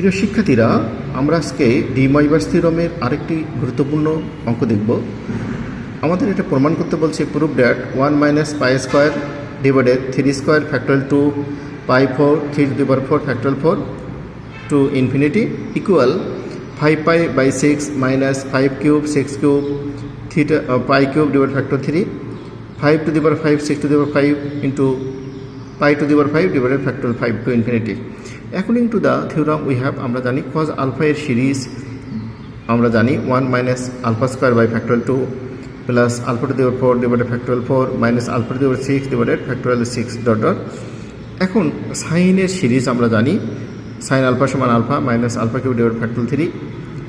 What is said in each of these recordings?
প্রিয় শিক্ষার্থীরা, আমরা আজকে ডিমাইভার্স থিওরামের আরেকটি গুরুত্বপূর্ণ অঙ্ক দেখব। আমাদের এটা প্রমাণ করতে বলছে prove that one minus pi square divided three square factorial two pi four three to power four factorial four to infinity equal five pi by six minus five cube six cube থ্রিটা pi cube divide factor three five to the power five six to the power five into pi to the five 5 divided factorial 5 to infinity to to the we have আমরা জানি cos alpha এর series, আমরা জানি 1 minus alpha square by factorial 2 plus alpha to the power 4 divided factorial 4 minus alpha to six power 6 divided factorial 6 dot dot. এখন সাইনের series আমরা জানি sine alpha সমান alpha minus alpha cube divide factor three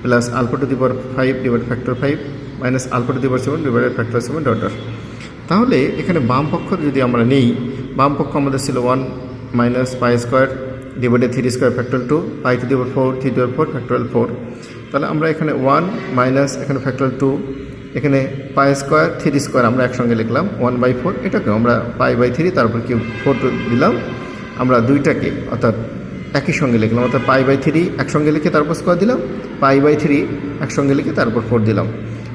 plus alpha to the five divide factor five minus alpha to the seven divided factor seven dot dot তাহলে এখানে বাম পক্ষ যদি আমরা নেই, বাম পক্ষ আমাদের ছিল one minus pi square divided three square factor two, pi to the four, three two four factorial four. তাহলে আমরা এখানে ওয়ান মাইনাস এখানে ফ্যাক্টরাল টু, এখানে পাই স্কোয়ার, থ্রি স্কোয়ার আমরা একসঙ্গে লিখলাম, ওয়ান বাই ফোর এটাকে আমরা পাই বাই থ্রি, তারপর কি ফোর দিলাম। আমরা দুইটাকে অর্থাৎ একই সঙ্গে লিখলাম, অর্থাৎ পাই বাই থ্রি একসঙ্গে লিখে তারপর স্কোয়ার দিলাম, পাই বাই থ্রি একসঙ্গে লিখে তারপর ফোর দিলাম।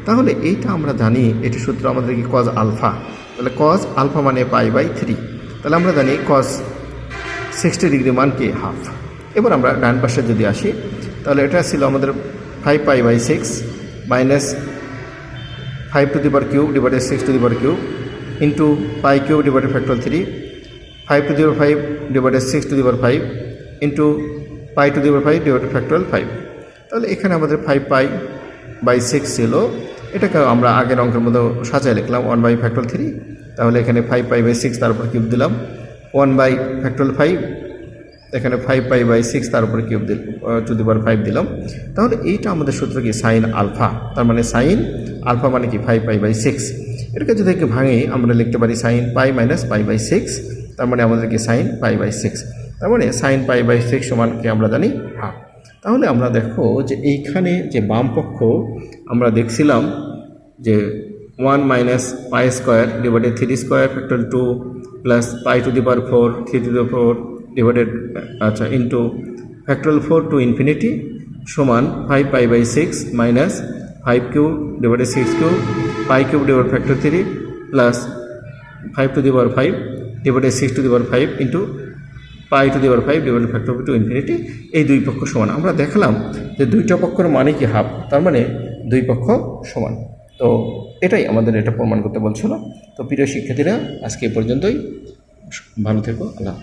তাহলে এইটা আমরা জানি, এটি সূত্র আমাদের কি কজ আলফা। তাহলে কজ আলফা মানে পাই বাই থ্রি। তাহলে আমরা জানি কজ সিক্সটি ডিগ্রি মান কি হাফ এবার আমরা ডান পাশে যদি আসি, তাহলে এটা ছিল আমাদের five pi by six minus five to the power cube divided six to the power cube into pi cube divided factor three five to the power five divided six to the power five into pi to the power five divided factorial five তাহলে এখানে আমাদের five pi by six ছিল। এটাকে আমরা আগের অঙ্কের মতো সাজায় লিখলাম ওয়ান বাই ফ্যাক্টর থ্রি তাহলে এখানে ফাইভ পাই বাই সিক্স তারপর কিউব দিলাম। ওয়ান বাই ফ্যাক্টর ফাইভ এখানে ফাইভ পাই বাই সিক্স তার উপরে কিউব দিল টু দি ফাইভ দিলাম, তাহলে এইটা আমাদের সূত্র কি? সাইন আলফা তার মানে সাইন আলফা মানে কি? ফাইভ পাই বাই সিক্স এটাকে যদি একটু ভাঙে, আমরা লিখতে পারি sine pi minus pi by six তার মানে আমাদের কি? সাইন পাই বাই সিক্স তার মানে সাইন পাই বাই সিক্স সমানকে আমরা জানি? হাফ তাহলে আমরা দেখো যে এইখানে যে বাম পক্ষ, আমরা দেখছিলাম যে one minus pi square divided three square factor two plus pi to the power four three to the four divided আচ্ছা into factorial four to infinity সমান five pi by six minus five cube divided six cube pi cube divide factor three plus five to the power five divided six to the power five into pi to the power five divided factor to infinity এই দুই পক্ষ সমান। আমরা দেখলাম যে দুইটা পক্ষের মানে কি হাফ তার মানে দুই পক্ষ সমান। তো এটাই আমাদের এটা প্রমাণ করতে বলছিল। তো প্রিয় শিক্ষার্থীরা, আজকে এ পর্যন্তই। ভালো থেকো, আল্লাহ